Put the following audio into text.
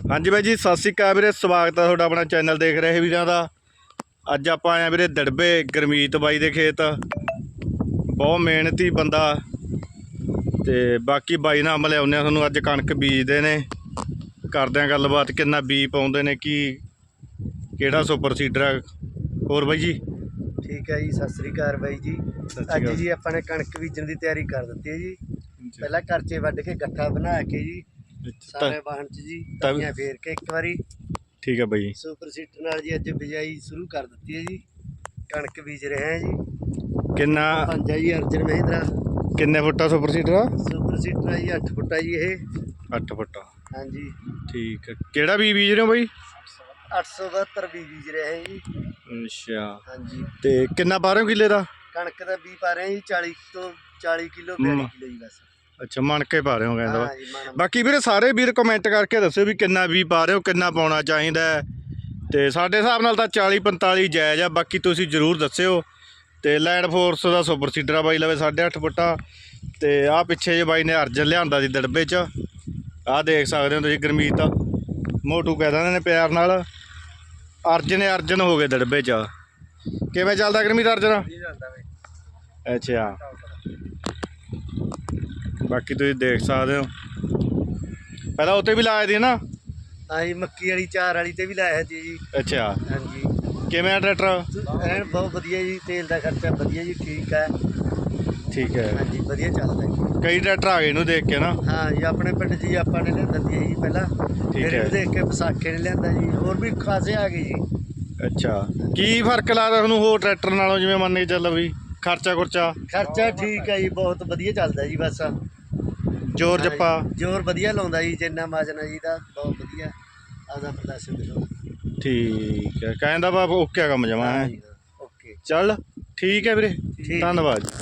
ਹਾਂਜੀ ਬਾਈ ਜੀ ਸਤਿ ਸ਼੍ਰੀ ਅਕਾਲ ਵੀਰੇ ਸਵਾਗਤ ਹੈ ਤੁਹਾਡਾ ਆਪਣਾ ਚੈਨਲ ਦੇਖ ਰਹੇ ਵੀਰਾਂ ਦਾ। ਅੱਜ ਆਪਾਂ ਆਏ ਆ ਵੀਰੇ ਦੜਬੇ ਗਰਮੀਤ ਬਾਈ ਦੇ ਖੇਤ। ਬਹੁਤ ਮਿਹਨਤੀ ਬੰਦਾ। ਤੇ ਬਾਕੀ ਬਾਈ ਨਾਲ ਮਿਲਾਉਂਦੇ ਆ ਤੁਹਾਨੂੰ ਅੱਜ ਕਣਕ ਬੀਜਦੇ ਨੇ। ਕਰਦੇ ਆ ਗੱਲਬਾਤ ਕਿੰਨਾ ਬੀ ਪਾਉਂਦੇ ਨੇ ਕੀ ਕਿਹੜਾ ਸੁਪਰ ਸੀਡਰ ਹੈ ਹੋਰ ਬਾਈ ਜੀ? ਠੀਕ ਹੈ ਜੀ ਸਤਿ ਸ੍ਰੀ ਅਕਾਲ ਬਾਈ ਜੀ। ਸ਼੍ਰੀ ਅੱਜ ਅਕਾਲ। ਜੀ ਆਪਾਂ ਨੇ ਕਣਕ ਬੀਜਣ ਦੀ ਤਿਆਰੀ ਕਰ ਦਿੱਤੀ ਹੈ ਜੀ। ਪਹਿਲਾਂ ਕਰਚੇ ਵੱਢ ਕੇ ਗੱਠਾ ਬਣਾ ਕੇ ਜੀ ਸਾਰੇ ਵਾਹਣ ਚ ਜੀ ਤਵੀਆਂ ਫੇਰ ਕੇ ਇੱਕ ਵਾਰੀ। ਠੀਕ ਹੈ ਬਾਈ ਜੀ। ਸੁਪਰ ਸੀਟਰ ਨਾਲ ਜੀ ਅੱਜ ਬਿਜਾਈ ਸ਼ੁਰੂ ਕਰ ਦਿੱਤੀ ਹੈ ਜੀ। ਕਣਕ ਬੀਜ ਰਹੇ ਹਾਂ ਜੀ। ਕਿੰਨਾ ਪੰਜਾ ਜੀ ਅਰਜਨ ਮਹਿੰਦਰਾ। ਕਿੰਨੇ ਫੁੱਟਾ ਸੁਪਰ ਸੀਡਰ ਆ ਸੁਪਰ ਸੀਟਰ ਹੈ ਜੀ 8 ਫੁੱਟਾ ਜੀ ਇਹ। 8 ਫੁੱਟਾ। ਹਾਂਜੀ ਠੀਕ ਹੈ ਕਿਹੜਾ ਬੀਜ ਰਹੇ ਹੋ ਬਾਈ? 872 ਬੀ ਬੀਜ ਰਹੇ ਹਾਂ ਜੀ। ਅੱਛਾ। ਹਾਂਜੀ ਤੇ ਕਿੰਨਾ ਪਾ ਰਹੇ ਹੋ ਕਿੱਲੇ ਦਾ? ਕਣਕ ਦਾ ਬੀ ਪਾ ਰਹੇ ਹਾਂ ਜੀ 40 ਤੋਂ 40 ਕਿਲੋ ਹਮ। 42 ਕਿਲੋ ਜੀ ਬਸ। ਅੱਛਾ ਮਣ ਕੇ ਪਾ ਰਹੇ ਹੋ ਕਹਿੰਦਾ ਵਾ। ਹਾਂ ਜੀ ਮਾਣਾ ਬਾਕੀ ਵੀਰੇ ਸਾਰੇ ਵੀਰ ਕਮੈਂਟ ਕਰਕੇ ਦੱਸਿਓ ਵੀ ਕਿੰਨਾ ਵੀ ਪਾ ਰਹੇ ਹੋ ਕਿੰਨਾ ਪਾਉਣਾ ਚਾਹੀਦਾ ਹੈ। ਤੇ ਸਾਡੇ ਹਿਸਾਬ ਨਾਲ ਤਾਂ 40 45 ਜਾਇਜ਼ ਆ ਬਾਕੀ ਤੁਸੀਂ ਜਰੂਰ ਦੱਸਿਓ। ਤੇ ਲੈਂਡ ਫੋਰਸ ਦਾ ਸੁਪਰ ਸੀਡਰ ਆ ਬਾਈ ਲਵੇ 8.5 ਫੁੱਟਾ। ਤੇ ਆਹ ਪਿੱਛੇ ਜੇ ਬਾਈ ਨੇ ਅਰਜਨ ਲਿਆਂਦਾ ਸੀ ਦੜਬੇ 'ਚ। ਆਹ ਦੇਖ ਸਕਦੇ ਹੋ ਤੁਸੀਂ ਗਰਮੀਤ ਮੋਟੂ ਕਹਿ ਦਿੰਦੇ ਨੇ ਪਿਆਰ ਨਾਲ। ਅਰਜਨ ਅਰਜਨ ਹੋ ਗਏ ਦੜਬੇ 'ਚ। ਕਿਵੇਂ ਚੱਲਦਾ ਗਰਮੀਤ ਅਰਜਨ? ਅੱਛਾ। ਬਾਕੀ ਤੁਸੀਂ ਦੇਖ ਸਕਦੇ ਹੋ। ਪਹਿਲਾਂ ਉੱਤੇ ਵੀ ਲਾਇਆ ਦੀ ਨਾ? ਹਾਂ ਜੀ ਮੱਕੀ ਵਾਲੀ ਚਾਰ ਵਾਲੀ ਤੇ ਵੀ ਲਾਇਆ ਸੀ ਜੀ। ਅੱਛਾ। ਹਾਂਜੀ। ਕਿਵੇਂ ਆ ਟਰੈਕਟਰ? ਐਨ ਬਹੁਤ ਵਧੀਆ ਜੀ ਤੇਲ ਦਾ ਖਰਚਾ ਵਧੀਆ ਜੀ ਠੀਕ ਹੈ। ਠੀਕ ਹੈ। ਹਾਂਜੀ ਵਧੀਆ ਚੱਲਦਾ ਜੀ। ਕਈ ਟਰੈਕਟਰ ਆ ਗਏ ਇਹਨੂੰ ਦੇਖ ਕੇ ਨਾ। ਹਾਂ ਜੀ ਆਪਣੇ ਪਿੰਡ ਜੀ ਆਪਾਂ ਨੇ ਲਿਆਂਦਾ ਸੀ ਜੀ ਪਹਿਲਾਂ। ਫਿਰ ਹੈ। ਇਹਨੂੰ ਦੇਖ ਕੇ ਵਿਸਾਖੇ ਨੇ ਲਿਆਂਦਾ ਜੀ। ਹੋਰ ਵੀ ਖਾਸੇ ਆ ਗਏ ਜੀ। ਅੱਛਾ। ਕੀ ਫ਼ਰਕ ਲੱਗਦਾ ਤੁਹਾਨੂੰ ਹੋਰ ਟਰੈਕਟਰ ਨਾਲੋਂ ਜਿਵੇਂ ਮੰਨ ਕੇ ਚੱਲ ਵੀ? ਖਰਚਾ ਖੁਰਚਾ? ਖਰਚਾ ਠੀਕ ਹੈ ਜੀ ਬਹੁਤ ਵਧੀਆ ਚੱਲਦਾ ਜੀ ਬਸ। ਜੋਰ ਜੱਪਾ? ਜ਼ੋਰ ਵਧੀਆ ਲਾਉਂਦਾ ਜੀ ਜਿੰਨਾ ਮਾਜਨਾ ਜੀ ਦਾ ਬਹੁਤ ਵਧੀਆ। ਆਦਾ ਪ੍ਰਦਰਸ਼ਨ ਦਿਖਾਉਂਦਾ ਠੀਕ ਹੈ ਕਹਿੰਦਾ ਬਾ ਓਕੇ ਕੰਮ ਜਮਾ ਹੈ। ਓਕੇ। ਚੱਲ ਠੀਕ ਹੈ ਵੀਰੇ। ਧੰਨਵਾਦ ਜੀ।